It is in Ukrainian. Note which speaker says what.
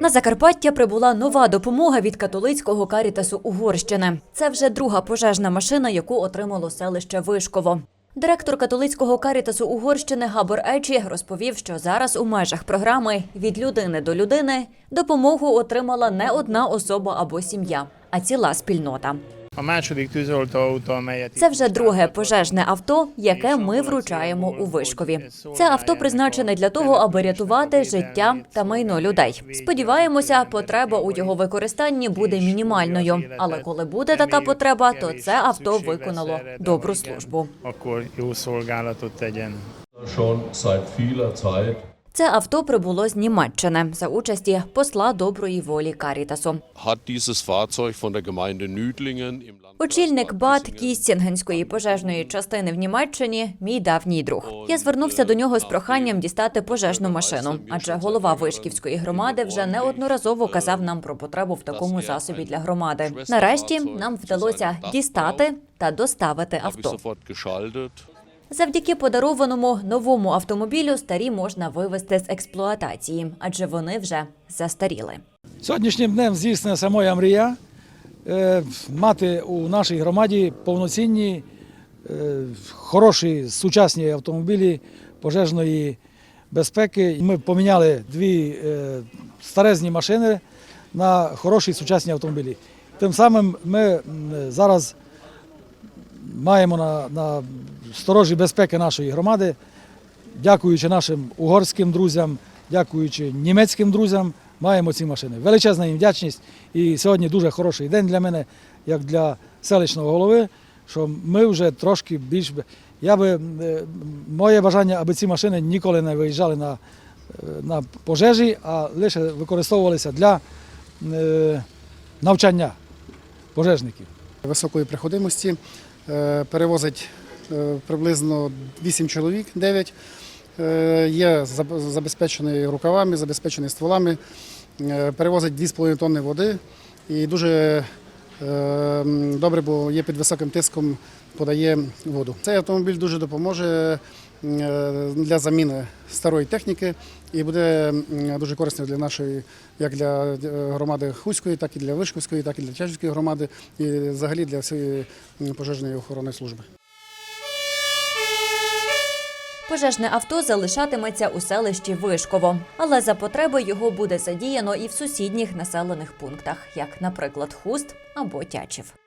Speaker 1: На Закарпаття прибула нова допомога від католицького карітасу Угорщини. Це вже друга пожежна машина, яку отримало селище Вишково. Директор католицького карітасу Угорщини Габор Ечі розповів, що зараз у межах програми від людини до людини допомогу отримала не одна особа або сім'я, а ціла спільнота.
Speaker 2: A második amelyet
Speaker 1: Це вже друге пожежне авто, яке ми вручаємо у Вишкові. Це авто призначене для того, аби рятувати життя та майно людей. Сподіваємося, потреба у його використанні буде мінімальною. Але коли буде така потреба, то це авто виконало добру службу. Це авто прибуло з Німеччини за участі посла доброї волі Карітасу. Очільник БАТ Кістінгенської пожежної частини в Німеччині мій давній друг. Я звернувся до нього з проханням дістати пожежну машину, адже голова Вишківської громади вже неодноразово казав нам про потребу в такому засобі для громади. Нарешті нам вдалося дістати та доставити авто. Завдяки подарованому новому автомобілю старі можна вивести з експлуатації, адже вони вже застаріли.
Speaker 3: Сьогоднішнім днем здійснилася моя мрія е, мати у нашій громаді повноцінні, е, хороші сучасні автомобілі пожежної безпеки. Ми поміняли дві е, старезні машини на хороші сучасні автомобілі. Тим самим ми зараз маємо на, на сторожі безпеки нашої громади, дякуючи нашим угорським друзям, дякуючи німецьким друзям, маємо ці машини. Величезна їм вдячність. І сьогодні дуже хороший день для мене, як для селищного голови, що ми вже трошки більш. Я би, е, моє бажання, аби ці машини ніколи не виїжджали на, е, на пожежі, а лише використовувалися для е, навчання пожежників.
Speaker 4: високої приходимості. Е, Перевозить е, приблизно 8 чоловік, 9. Е, Є забезпечений рукавами, забезпечений стволами. Перевозить 2,5 тонни води і дуже добре, бо є під високим тиском, подає воду. Цей автомобіль дуже допоможе е, для заміни старої техніки і буде дуже корисним для нашої, як для е, громади Хуської, так і для Вишковської, так і для Чачівської громади, і взагалі для всієї пожежної охорони служби.
Speaker 1: Пожежне авто залишатиметься у селищі Вишково, але за потреби його буде задіяно і в сусідніх населених пунктах, як, наприклад, Хуст або Тячів.